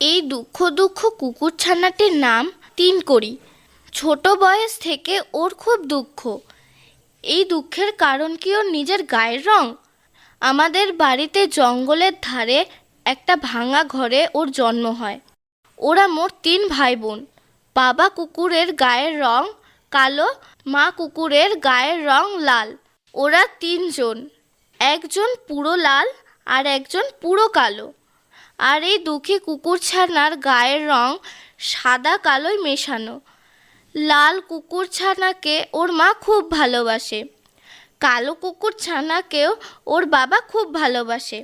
এই দুঃখ দুঃখ কুকুর ছানাটির নাম তিন করি ছোট বয়স থেকে ওর খুব দুঃখ। এই দুঃখের কারণ কি ওর নিজের গায়ের রং? আমাদের বাড়িতে জঙ্গলের ধারে একটা ভাঙা ঘরে ওর জন্ম হয়। ওরা মোট তিন ভাই বোন বাবা কুকুরের গায়ের রং কালো, মা কুকুরের গায়ের রং লাল। ওরা তিনজন। একজন পুরো লাল আর একজন পুরো কালো। আর এই দুঃখী কুকুর ছানার গায়ের রং সাদা কালোয় মেশানো। লাল কুকুর ছানাকে ওর মা খুব ভালোবাসে। কালো কুকুর ছানাকেও ওর বাবা খুব ভালোবাসে।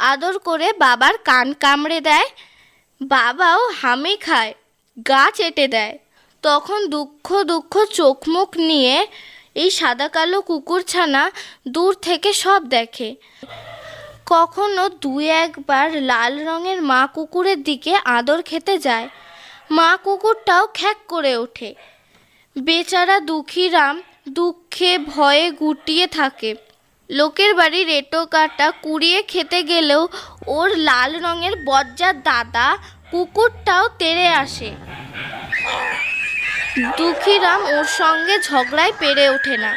আদর করে বাবার কান কামড়ে দেয়, বাবাও হামি খায়, গা চেটে দেয়। তখন দুঃখ দুঃখ চোখ মুখ নিয়ে এই সাদা কালো কুকুর ছানা দূর থেকে সব দেখে। কখনো দু একবার লাল রঙের মা কুকুরের দিকে আদর খেতে যায়। মা কুকুরটাও খ্যাক করে ওঠে। বেচারা দুঃখীরাম দুঃখে ভয়ে গুটিয়ে থাকে। লোকের বাড়ির এঁটো কাটা কুড়িয়ে খেতে গেলেও ওর লাল রঙের বজ্জার দাদা কুকুরটাও তেড়ে আসে। দুঃখীরাম ওর সঙ্গে ঝগড়ায় পেরে ওঠে না।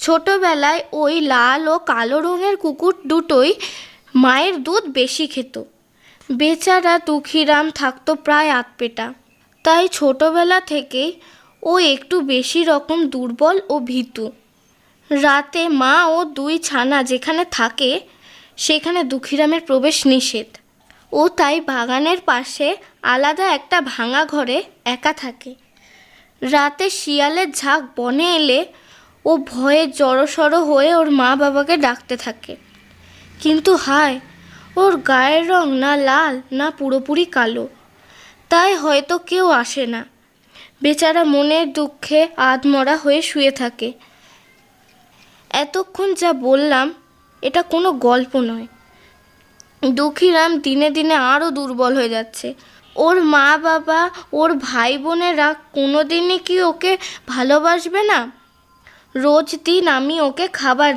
ছোটবেলায় ওই লাল ও কালো রঙের কুকুর দুটোই মায়ের দুধ বেশি খেত। বেচারা দুঃখীরাম থাকতো প্রায় আতপেটা তাই ছোটবেলা থেকেই ও একটু বেশি রকম দুর্বল ও ভীতু। রাতে মা ও দুই ছানা যেখানে থাকে, সেখানে দুঃখীরামের প্রবেশ নিষেধ। ও তাই বাগানের পাশে আলাদা একটা ভাঙা ঘরে একা থাকে। রাতে শিয়ালের ঝাঁক বনে এলে ও ভয়ে জড়সড় হয়ে ওর মা বাবাকে ডাকতে থাকে। কিন্তু হায়, ওর গায়ের রং না লাল না পুরোপুরি কালো। তাই হয়তো কেউ আসে না। বেচারা মনের দুঃখে আধমরা হয়ে শুয়ে থাকে। এতক্ষণ যা বললাম, এটা কোনো গল্প নয়। দুঃখীরাম দিনে দিনে আরও দুর্বল হয়ে যাচ্ছে। ওর মা বাবা, ওর ভাই বোনেরা কোনো দিনই কি ওকে ভালোবাসবে না? রোজ দিন আমি ওকে খাবার